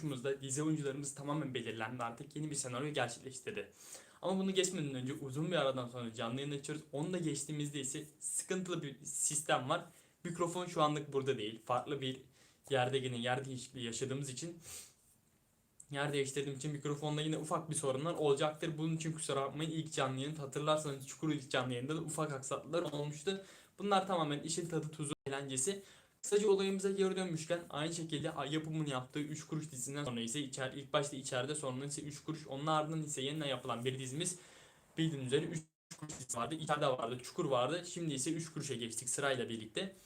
kuruşumuzda dizi oyuncularımız tamamen belirlendi artık yeni bir senaryo gerçekleştirdi. Ama bunu geçmeden önce uzun bir aradan sonra canlı yayın açıyoruz. Onu da geçtiğimizde ise sıkıntılı bir sistem var. Mikrofon şu anlık burada değil. Farklı bir yerde yine yer değişikliği yaşadığımız için yer değiştirdiğim için mikrofonda yine ufak bir sorunlar olacaktır. Bunun için kusura bakmayın ilk canlı yayın hatırlarsanız Çukur ilk canlı yayında da ufak aksaklıklar olmuştu. Bunlar tamamen işin tadı tuzu eğlencesi. Kısaca olayımıza geri dönmüşken aynı şekilde yapımını yaptığı 3 kuruş dizisinden sonra ise içer, ilk başta içeride sonra ise 3 kuruş onun ardından ise yeniden yapılan bir dizimiz bildiğiniz üzere 3 kuruş dizisi vardı. İçeride vardı, Çukur vardı. Şimdi ise 3 kuruşa geçtik sırayla birlikte.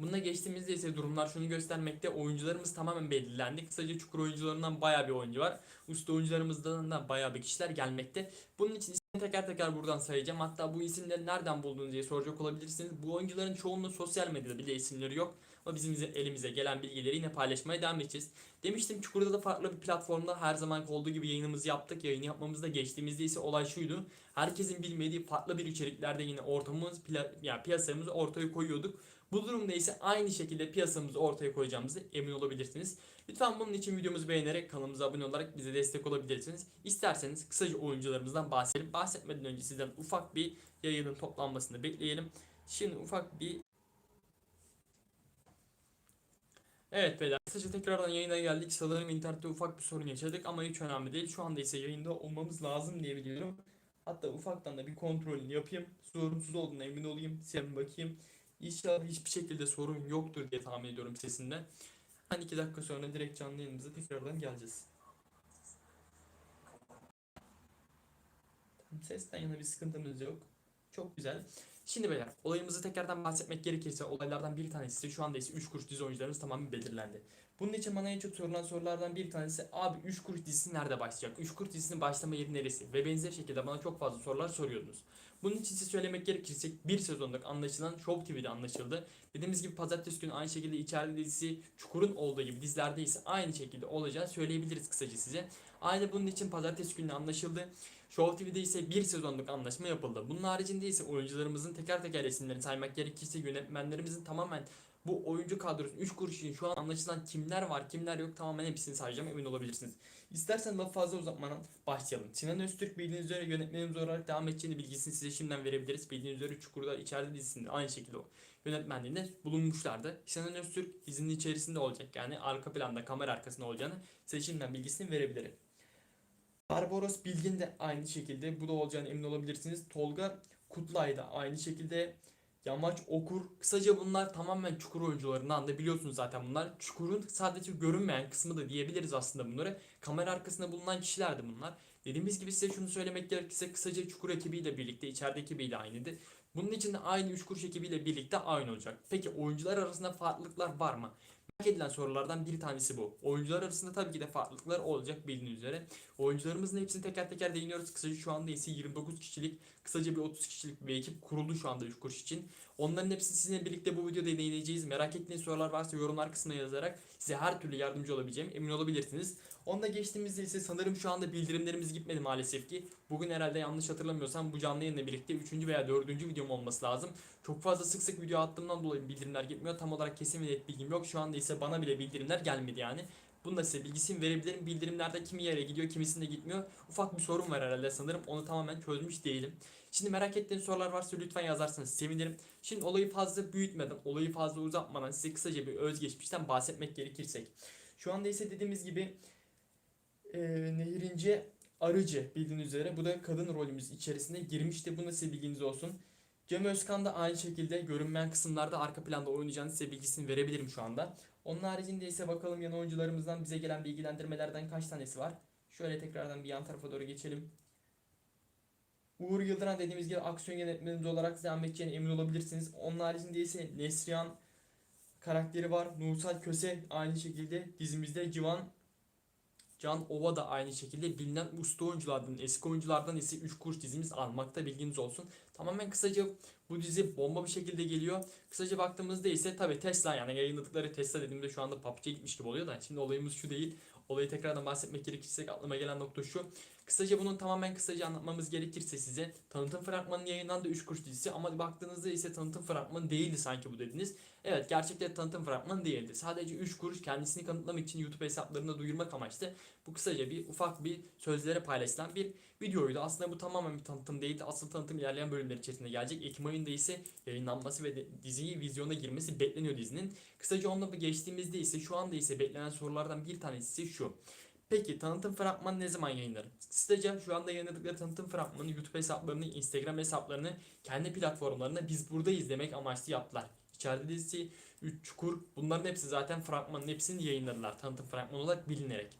Bununla geçtiğimizde ise durumlar şunu göstermekte. Oyuncularımız tamamen belirlendi. Kısaca Çukur oyuncularından bayağı bir oyuncu var. Usta oyuncularımızdan da bayağı bir kişiler gelmekte. Bunun için teker teker buradan sayacağım. Hatta bu isimleri nereden buldunuz diye soracak olabilirsiniz. Bu oyuncuların çoğunluğu sosyal medyada bile isimleri yok. Ama bizim elimize gelen bilgileri yine paylaşmaya devam edeceğiz. Demiştim Çukur'da da farklı bir platformda her zaman olduğu gibi yayınımızı yaptık. Yayını yapmamızda geçtiğimizde ise olay şuydu. Herkesin bilmediği farklı bir içeriklerde yine ortamımız, pla- yani piyasamızı ortaya koyuyorduk. Bu durumda ise aynı şekilde piyasamızı ortaya koyacağımızı emin olabilirsiniz. Lütfen bunun için videomuzu beğenerek kanalımıza abone olarak bize destek olabilirsiniz. İsterseniz kısaca oyuncularımızdan bahsedelim. Bahsetmeden önce sizden ufak bir yayının toplanmasını bekleyelim. Şimdi ufak bir Evet beyler kısaca tekrardan yayına geldik. Sanırım internette ufak bir sorun yaşadık ama hiç önemli değil. Şu anda ise yayında olmamız lazım diye biliyorum. Hatta ufaktan da bir kontrolünü yapayım. Sorunsuz olduğuna emin olayım. Bir bakayım. İnşallah hiçbir şekilde sorun yoktur diye tahmin ediyorum sesinde. Hani iki dakika sonra direkt canlı yayınımıza tekrardan geleceğiz. Sesten yana bir sıkıntımız yok. Çok güzel. Şimdi beyler olayımızı tekrardan bahsetmek gerekirse olaylardan bir tanesi şu anda ise 3 kuruş dizi oyuncularımız tamamen belirlendi. Bunun için bana en çok sorulan sorulardan bir tanesi abi 3 kuruş dizisi nerede başlayacak? 3 kuruş dizisinin başlama yeri neresi? Ve benzer şekilde bana çok fazla sorular soruyordunuz. Bunun için size söylemek gerekirse bir sezonluk anlaşılan Show TV'de anlaşıldı. Dediğimiz gibi pazartesi günü aynı şekilde içeride dizisi Çukur'un olduğu gibi dizilerde ise aynı şekilde olacağını söyleyebiliriz kısaca size. Aynı bunun için pazartesi günü anlaşıldı. Show TV'de ise bir sezonluk anlaşma yapıldı. Bunun haricinde ise oyuncularımızın teker teker isimlerini saymak gerekirse yönetmenlerimizin tamamen bu oyuncu kadrosu 3 kuruş için şu an anlaşılan kimler var kimler yok tamamen hepsini sayacağım emin olabilirsiniz. İstersen lafı fazla uzatmadan başlayalım. Sinan Öztürk bildiğiniz üzere yönetmenimiz olarak devam edeceğini bilgisini size şimdiden verebiliriz. Bildiğiniz üzere Çukur'da içeride dizisinde aynı şekilde o yönetmenliğinde bulunmuşlardı. Sinan Öztürk dizinin içerisinde olacak yani arka planda kamera arkasında olacağını size şimdiden bilgisini verebilirim. Barbaros Bilgin de aynı şekilde bu da olacağını emin olabilirsiniz. Tolga Kutlay da aynı şekilde Yamaç Okur. Kısaca bunlar tamamen Çukur oyuncularından da biliyorsunuz zaten bunlar. Çukur'un sadece görünmeyen kısmı da diyebiliriz aslında bunları. Kamera arkasında bulunan kişilerdi bunlar. Dediğimiz gibi size şunu söylemek gerekirse kısaca Çukur ekibiyle birlikte içeride ekibiyle aynıydı. Bunun için de aynı 3 kuruş ekibiyle birlikte aynı olacak. Peki oyuncular arasında farklılıklar var mı? Merak edilen sorulardan bir tanesi bu. Oyuncular arasında tabii ki de farklılıklar olacak bildiğiniz üzere. Oyuncularımızın hepsini teker teker değiniyoruz. Kısaca şu anda ise 29 kişilik, kısaca bir 30 kişilik bir ekip kuruldu şu anda 3 kuruş için. Onların hepsini sizinle birlikte bu videoda değineceğiz. Merak ettiğiniz sorular varsa yorumlar kısmına yazarak size her türlü yardımcı olabileceğim emin olabilirsiniz. Onda geçtiğimizde ise sanırım şu anda bildirimlerimiz gitmedi maalesef ki. Bugün herhalde yanlış hatırlamıyorsam bu canlı yayınla birlikte 3. veya 4. videom olması lazım. Çok fazla sık sık video attığımdan dolayı bildirimler gitmiyor. Tam olarak kesin ve net bilgim yok. Şu anda ise bana bile bildirimler gelmedi yani. Bunu da size bilgisini verebilirim. Bildirimlerde kimi yere gidiyor, kimisinde gitmiyor. Ufak bir sorun var herhalde sanırım. Onu tamamen çözmüş değilim. Şimdi merak ettiğiniz sorular varsa lütfen yazarsanız sevinirim. Şimdi olayı fazla büyütmeden, olayı fazla uzatmadan size kısaca bir özgeçmişten bahsetmek gerekirsek. Şu anda ise dediğimiz gibi e, Nehirince Arıcı bildiğiniz üzere bu da kadın rolümüz içerisine girmişti. Bu da size bilginiz olsun. Cem Özkan da aynı şekilde görünmeyen kısımlarda arka planda oynayacağını size bilgisini verebilirim şu anda. Onun haricinde ise bakalım yan oyuncularımızdan bize gelen bilgilendirmelerden kaç tanesi var. Şöyle tekrardan bir yan tarafa doğru geçelim. Uğur Yıldıran dediğimiz gibi aksiyon yönetmenimiz olarak edeceğine emin olabilirsiniz. Onun haricinde ise Nesrihan karakteri var. Nursal Köse aynı şekilde dizimizde Civan Can Ova da aynı şekilde bilinen usta oyunculardan, eski oyunculardan ise 3 kuruş dizimiz almakta bilginiz olsun. Tamamen kısaca Bu dizi bomba bir şekilde geliyor. Kısaca baktığımızda ise tabi Tesla yani yayınladıkları Tesla dediğimde şu anda PUBG'ye gitmiş gibi oluyor da şimdi olayımız şu değil. Olayı tekrardan bahsetmek gerekirse aklıma gelen nokta şu. Kısaca bunun tamamen kısaca anlatmamız gerekirse size tanıtım fragmanı yayınlandı 3 kuruş dizisi ama baktığınızda ise tanıtım fragmanı değildi sanki bu dediniz. Evet gerçekten tanıtım fragmanı değildi. Sadece 3 kuruş kendisini kanıtlamak için YouTube hesaplarında duyurmak amaçlı bu kısaca bir ufak bir sözlere paylaşılan bir videoydu. Aslında bu tamamen bir tanıtım değildi. Asıl tanıtım ilerleyen bölümler içerisinde gelecek. Ekim ayında ise yayınlanması ve diziyi vizyona girmesi bekleniyor dizinin. Kısaca onunla geçtiğimizde ise şu anda ise beklenen sorulardan bir tanesi şu. Peki tanıtım fragmanı ne zaman yayınlar? Kısaca şu anda yayınladıkları tanıtım fragmanı YouTube hesaplarını, Instagram hesaplarını kendi platformlarında biz buradayız demek amaçlı yaptılar. İçeride dizisi, 3 çukur bunların hepsi zaten fragmanın hepsini yayınladılar tanıtım fragmanı olarak bilinerek.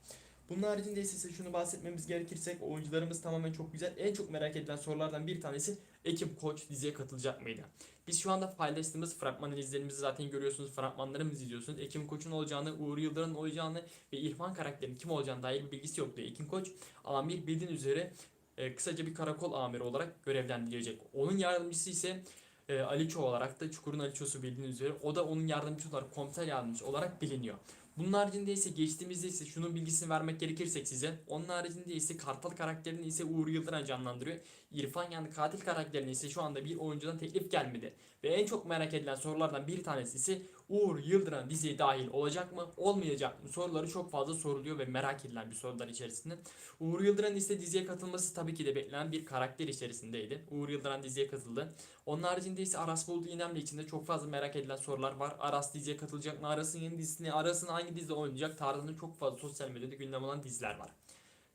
Bunun haricinde ise şunu bahsetmemiz gerekirsek oyuncularımız tamamen çok güzel. En çok merak edilen sorulardan bir tanesi Ekim Koç diziye katılacak mıydı? Biz şu anda paylaştığımız fragman analizlerimizi zaten görüyorsunuz. Fragmanlarımızı izliyorsunuz. Ekim Koç'un olacağını, Uğur Yıldırım'ın olacağını ve İrfan karakterinin kim olacağını dair bir bilgisi yoktu. Ekim Koç amir bildiğin üzere e, kısaca bir karakol amiri olarak görevlendirilecek. Onun yardımcısı ise e, Aliço olarak da Çukur'un Aliço'su bildiğiniz üzere o da onun yardımcısı olarak komiser yardımcısı olarak biliniyor. Bunun haricinde ise geçtiğimizde ise şunun bilgisini vermek gerekirsek size. Onun haricinde ise Kartal karakterini ise Uğur Yıldıran canlandırıyor. İrfan yani katil karakterini ise şu anda bir oyuncudan teklif gelmedi. Ve en çok merak edilen sorulardan bir tanesi ise Uğur Yıldıran diziye dahil olacak mı olmayacak mı soruları çok fazla soruluyor ve merak edilen bir sorular içerisinde. Uğur Yıldıran ise diziye katılması tabii ki de beklenen bir karakter içerisindeydi. Uğur Yıldıran diziye katıldı. Onun haricinde ise Aras Bulut İynemli içinde çok fazla merak edilen sorular var. Aras diziye katılacak mı? Aras'ın yeni dizisini, Aras'ın hangi dizide oynayacak tarzında çok fazla sosyal medyada gündem olan diziler var.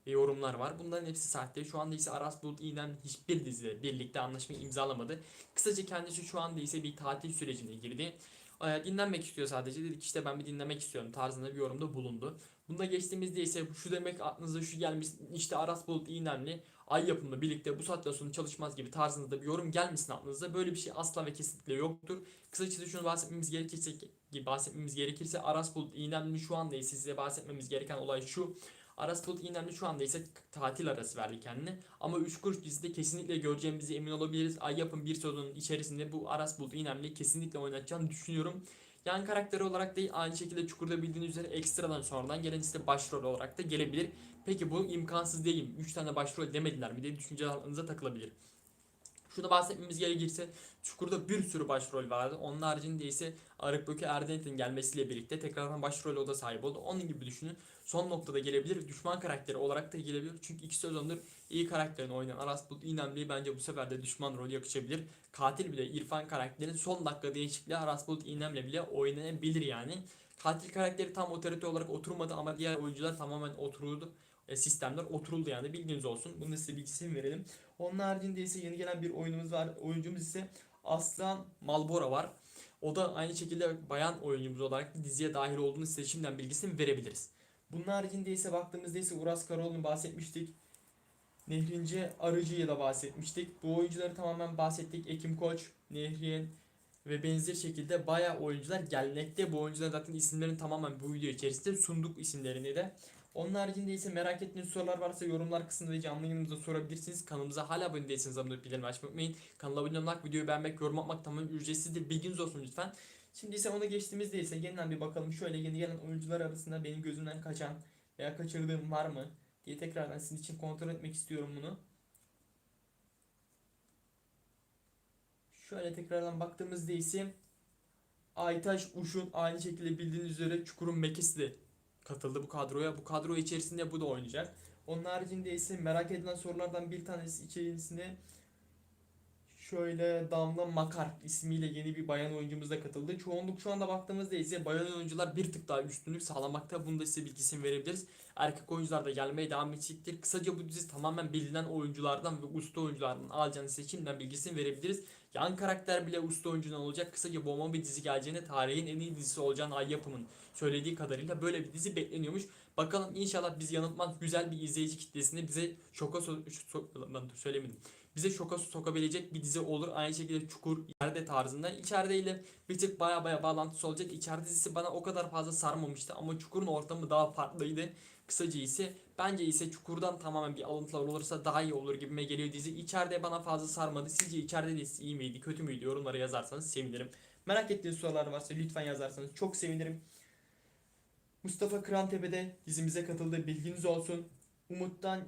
Yorumlar var. Bunların hepsi sahte. Şu anda ise Aras Bulut İynem hiçbir dizide birlikte anlaşmayı imzalamadı. Kısaca kendisi şu anda ise bir tatil sürecine girdi. Ee, Dinlenmek istiyor sadece. Dedik işte ben bir dinlemek istiyorum tarzında bir yorumda bulundu. Bunda geçtiğimizde ise şu demek aklınıza şu gelmiş işte Aras Bulut İynemli ay yapımla birlikte bu saatten sonra çalışmaz gibi tarzında bir yorum gelmesin aklınıza. Böyle bir şey asla ve kesinlikle yoktur. Kısacası şunu bahsetmemiz gerekirse bahsetmemiz gerekirse Aras Bulut İynemli şu anda ise size bahsetmemiz gereken olay şu. Aras Bulut İynemli şu anda ise tatil arası verdi kendine. Ama 3 kuruş dizide kesinlikle göreceğimizi emin olabiliriz. Ay yapım bir sezonun içerisinde bu Aras Bulut İynemli kesinlikle oynatacağını düşünüyorum. Yan karakteri olarak değil aynı şekilde Çukur'da bildiğiniz üzere ekstradan sonradan gelen ise başrol olarak da gelebilir. Peki bu imkansız değil mi? 3 tane başrol demediler mi diye düşünceler aklınıza takılabilir. Şunu bahsetmemiz gerekirse Çukur'da bir sürü başrol vardı. Onun haricinde ise Arık Böke Erdent'in gelmesiyle birlikte tekrardan başrol o da sahip oldu. Onun gibi düşünün. Son noktada gelebilir. Düşman karakteri olarak da gelebilir. Çünkü iki sezondur iyi karakterini oynayan Aras Bulut İynemli bence bu sefer de düşman rolü yakışabilir. Katil bile İrfan karakterinin son dakika değişikliği Aras Bulut İynemli bile oynayabilir yani. Katil karakteri tam otorite olarak oturmadı ama diğer oyuncular tamamen oturuldu. E, sistemler oturuldu yani bilginiz olsun. Bunu size bilgisini verelim. Onun haricinde ise yeni gelen bir oyunumuz var. Oyuncumuz ise Aslan Malbora var. O da aynı şekilde bayan oyuncumuz olarak diziye dahil olduğunu size şimdiden bilgisini verebiliriz. Bunun haricinde ise baktığımızda ise Uras Karaoğlu'nu bahsetmiştik. Nehrince Arıcı'yı da bahsetmiştik. Bu oyuncuları tamamen bahsettik. Ekim Koç, Nehriyen ve benzer şekilde bayağı oyuncular gelmekte. Bu oyuncular zaten isimlerini tamamen bu video içerisinde sunduk isimlerini de. Onun haricinde ise merak ettiğiniz sorular varsa yorumlar kısmında canlı yayınımızda sorabilirsiniz. Kanalımıza hala abone değilseniz abone olup bildirim açmayı unutmayın. Kanala abone olmak, videoyu beğenmek, yorum atmak tamamen ücretsizdir. Bilginiz olsun lütfen. Şimdi ise ona geçtiğimizde ise yeniden bir bakalım şöyle yeni gelen oyuncular arasında benim gözümden kaçan veya kaçırdığım var mı diye tekrardan sizin için kontrol etmek istiyorum bunu. Şöyle tekrardan baktığımızda ise Aytaş Uşun aynı şekilde bildiğiniz üzere Çukur'un Mekisi de katıldı bu kadroya. Bu kadro içerisinde bu da oynayacak. Onun haricinde ise merak edilen sorulardan bir tanesi içerisinde şöyle Damla Makar ismiyle yeni bir bayan oyuncumuz da katıldı. Çoğunluk şu anda baktığımızda ise bayan oyuncular bir tık daha üstünlük sağlamakta. Bunu da size bilgisini verebiliriz. Erkek oyuncular da gelmeye devam edecektir. Kısaca bu dizi tamamen bilinen oyunculardan ve usta oyunculardan alacağını size şimdiden bilgisini verebiliriz. Yan karakter bile usta oyuncudan olacak. Kısaca bomba bir dizi geleceğine tarihin en iyi dizisi olacağını Ay Yapım'ın söylediği kadarıyla böyle bir dizi bekleniyormuş. Bakalım inşallah biz yanıltmaz güzel bir izleyici kitlesini bize şoka so- so- söylemedim. Bize şoka sokabilecek bir dizi olur. Aynı şekilde Çukur yerde tarzında. İçeride ile bir tık baya baya bağlantısı olacak. İçeride dizisi bana o kadar fazla sarmamıştı ama Çukur'un ortamı daha farklıydı. Kısaca ise bence ise Çukur'dan tamamen bir alıntılar olursa daha iyi olur gibime geliyor dizi. İçeride bana fazla sarmadı. Sizce içeride dizisi iyi miydi, kötü müydü? Yorumlara yazarsanız sevinirim. Merak ettiğiniz sorular varsa lütfen yazarsanız çok sevinirim. Mustafa Kırantepe'de dizimize katıldı. Bilginiz olsun. Umut'tan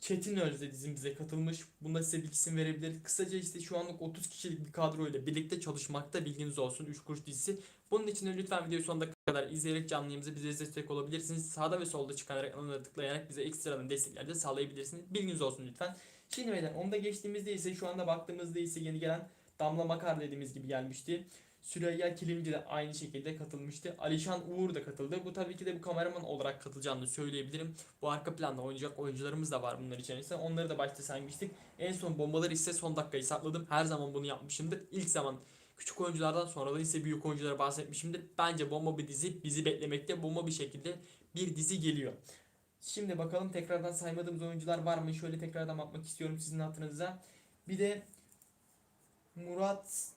Çetin Özde dizimize katılmış. Bunda size bilgisini verebilir. Kısaca işte şu anlık 30 kişilik bir kadroyla birlikte çalışmakta bilginiz olsun. 3 kuruş dizisi. Bunun için de lütfen videoyu sonuna kadar izleyerek canlı yayınımıza bize destek olabilirsiniz. Sağda ve solda çıkan reklamlara tıklayarak bize ekstradan destekler de sağlayabilirsiniz. Bilginiz olsun lütfen. Şimdi beyler onda geçtiğimizde ise şu anda baktığımızda ise yeni gelen Damla Makar dediğimiz gibi gelmişti. Süreyya Kilimci de aynı şekilde katılmıştı. Alişan Uğur da katıldı. Bu tabii ki de bu kameraman olarak katılacağını söyleyebilirim. Bu arka planda oynayacak oyuncularımız da var bunlar içerisinde. Onları da başta saymıştık. En son bombaları ise son dakikayı sakladım. Her zaman bunu yapmışımdır. İlk zaman küçük oyunculardan sonradan ise büyük oyunculara bahsetmişimdir. Bence bomba bir dizi bizi beklemekte. Bomba bir şekilde bir dizi geliyor. Şimdi bakalım tekrardan saymadığımız oyuncular var mı? Şöyle tekrardan bakmak istiyorum sizin hatırınıza. Bir de Murat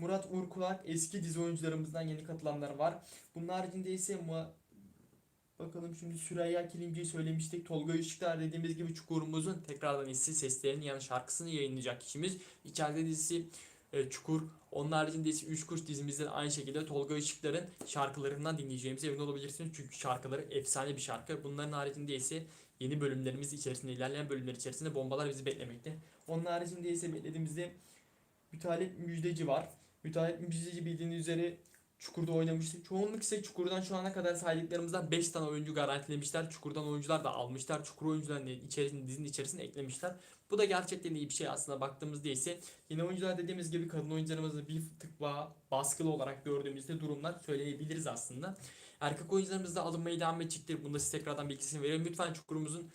Murat Urkulak eski dizi oyuncularımızdan yeni katılanlar var. Bunun haricinde ise Mu- bakalım şimdi Süreyya Kilimci'yi söylemiştik. Tolga Işıklar dediğimiz gibi Çukur'umuzun tekrardan hissi seslerini yani şarkısını yayınlayacak kişimiz. İçeride dizisi e, Çukur. Onun haricinde ise Üç Kuş dizimizde de aynı şekilde Tolga Işıklar'ın şarkılarından dinleyeceğimize emin olabilirsiniz. Çünkü şarkıları efsane bir şarkı. Bunların haricinde ise yeni bölümlerimiz içerisinde ilerleyen bölümler içerisinde bombalar bizi beklemekte. Onun haricinde ise beklediğimizde Mütalip Müjdeci var. Müteahhit Müjdeci bildiğiniz üzere Çukur'da oynamıştı. Çoğunluk ise Çukur'dan şu ana kadar saydıklarımızdan 5 tane oyuncu garantilemişler. Çukur'dan oyuncular da almışlar. Çukur oyuncularını içerisinde, dizinin içerisine eklemişler. Bu da gerçekten iyi bir şey aslında baktığımızda ise. Yine oyuncular dediğimiz gibi kadın oyuncularımızı bir tık daha baskılı olarak gördüğümüzde durumlar söyleyebiliriz aslında. Erkek oyuncularımız da alınmaya devam edecektir. Bunda size tekrardan bilgisini verelim. Lütfen Çukur'umuzun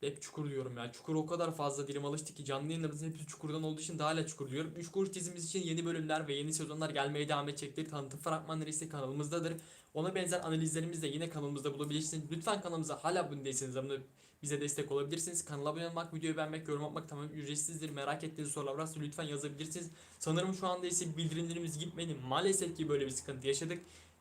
hep çukur diyorum ya. Çukur o kadar fazla dilim alıştı ki canlı yayınlarımızın hepsi çukurdan olduğu için daha hala çukur diyorum. 3 kuruş dizimiz için yeni bölümler ve yeni sezonlar gelmeye devam edecektir. Tanıtım fragmanları ise kanalımızdadır. Ona benzer analizlerimizi de yine kanalımızda bulabilirsiniz. Lütfen kanalımıza hala abone değilseniz abone bize destek olabilirsiniz. Kanala abone olmak, videoyu beğenmek, yorum atmak tamamen ücretsizdir. Merak ettiğiniz sorular varsa lütfen yazabilirsiniz. Sanırım şu anda ise bildirimlerimiz gitmedi. Maalesef ki böyle bir sıkıntı yaşadık.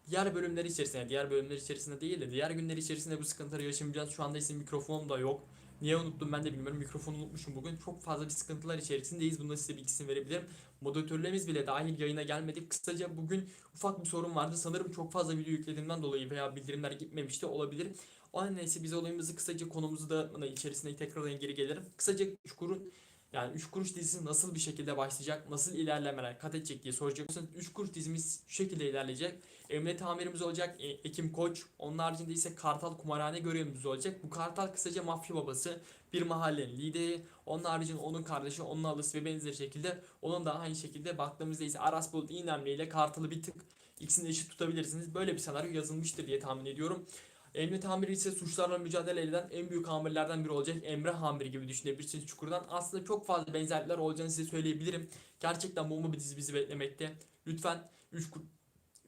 Diğer bölümler içerisinde, diğer bölümler içerisinde değil de diğer günler içerisinde bu sıkıntıları yaşamayacağız. Şu anda ise mikrofonum da yok. Niye unuttum ben de bilmiyorum. Mikrofonu unutmuşum bugün. Çok fazla bir sıkıntılar içerisindeyiz. Bunda size bilgisini verebilirim. Moderatörlerimiz bile dahil yayına gelmedik. Kısaca bugün ufak bir sorun vardı. Sanırım çok fazla video yüklediğimden dolayı veya bildirimler gitmemişti olabilir. O neyse biz olayımızı kısaca konumuzu da içerisinde tekrardan geri gelirim. Kısaca Çukur'un yani 3 kuruş dizisi nasıl bir şekilde başlayacak, nasıl ilerlemeler kat edecek diye soracak olursanız 3 kuruş dizimiz şu şekilde ilerleyecek. Emre tamirimiz olacak, e, Ekim Koç, onun haricinde ise Kartal Kumarhane görevimiz olacak. Bu Kartal kısaca mafya babası, bir mahallenin lideri, onun haricinde onun kardeşi, onun alısı ve benzeri şekilde onun da aynı şekilde baktığımızda ise Aras Bulut İğnemli ile Kartal'ı bir tık ikisini eşit tutabilirsiniz. Böyle bir senaryo yazılmıştır diye tahmin ediyorum. Emre Tamiri ise suçlarla mücadele eden en büyük amirlerden biri olacak. Emre Hamir gibi düşünebilirsiniz Çukur'dan. Aslında çok fazla benzerlikler olacağını size söyleyebilirim. Gerçekten bomba bir dizi bizi beklemekte. Lütfen 3 kur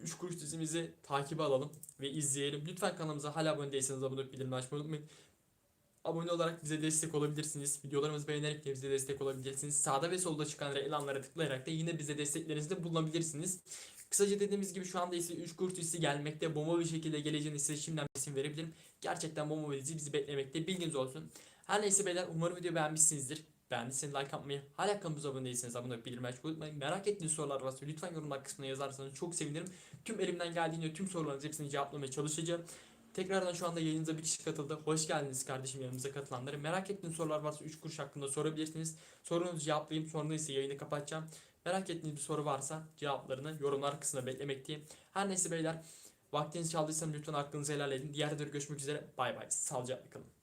3 kuruş dizimizi takibe alalım ve izleyelim. Lütfen kanalımıza hala abone değilseniz abone olup bildirimleri açmayı unutmayın. Abone olarak bize destek olabilirsiniz. Videolarımızı beğenerek de bize destek olabilirsiniz. Sağda ve solda çıkan reklamlara tıklayarak da yine bize desteklerinizde bulunabilirsiniz. Kısaca dediğimiz gibi şu anda ise 3 kuruş dizisi gelmekte. Bomba bir şekilde geleceğini size şimdiden bir isim verebilirim. Gerçekten bomba bir dizi bizi beklemekte. Bilginiz olsun. Her neyse beyler umarım videoyu beğenmişsinizdir. Beğendiyseniz like atmayı, hala kanalımıza abone değilseniz abone olup bildirim açmayı unutmayın. Merak ettiğiniz sorular varsa lütfen yorumlar kısmına yazarsanız çok sevinirim. Tüm elimden geldiğince tüm sorularınızı hepsini cevaplamaya çalışacağım. Tekrardan şu anda yayınıza bir kişi katıldı. Hoş geldiniz kardeşim yanımıza katılanları. Merak ettiğiniz sorular varsa 3 kuruş hakkında sorabilirsiniz. Sorunuzu cevaplayayım sonra ise yayını kapatacağım. Merak ettiğiniz bir soru varsa cevaplarını yorumlar kısmına beklemekteyim. Her neyse beyler vaktinizi çaldıysanız lütfen aklınızı helal edin. Diğer görüşmek üzere. Bay bay. Sağlıcakla kalın.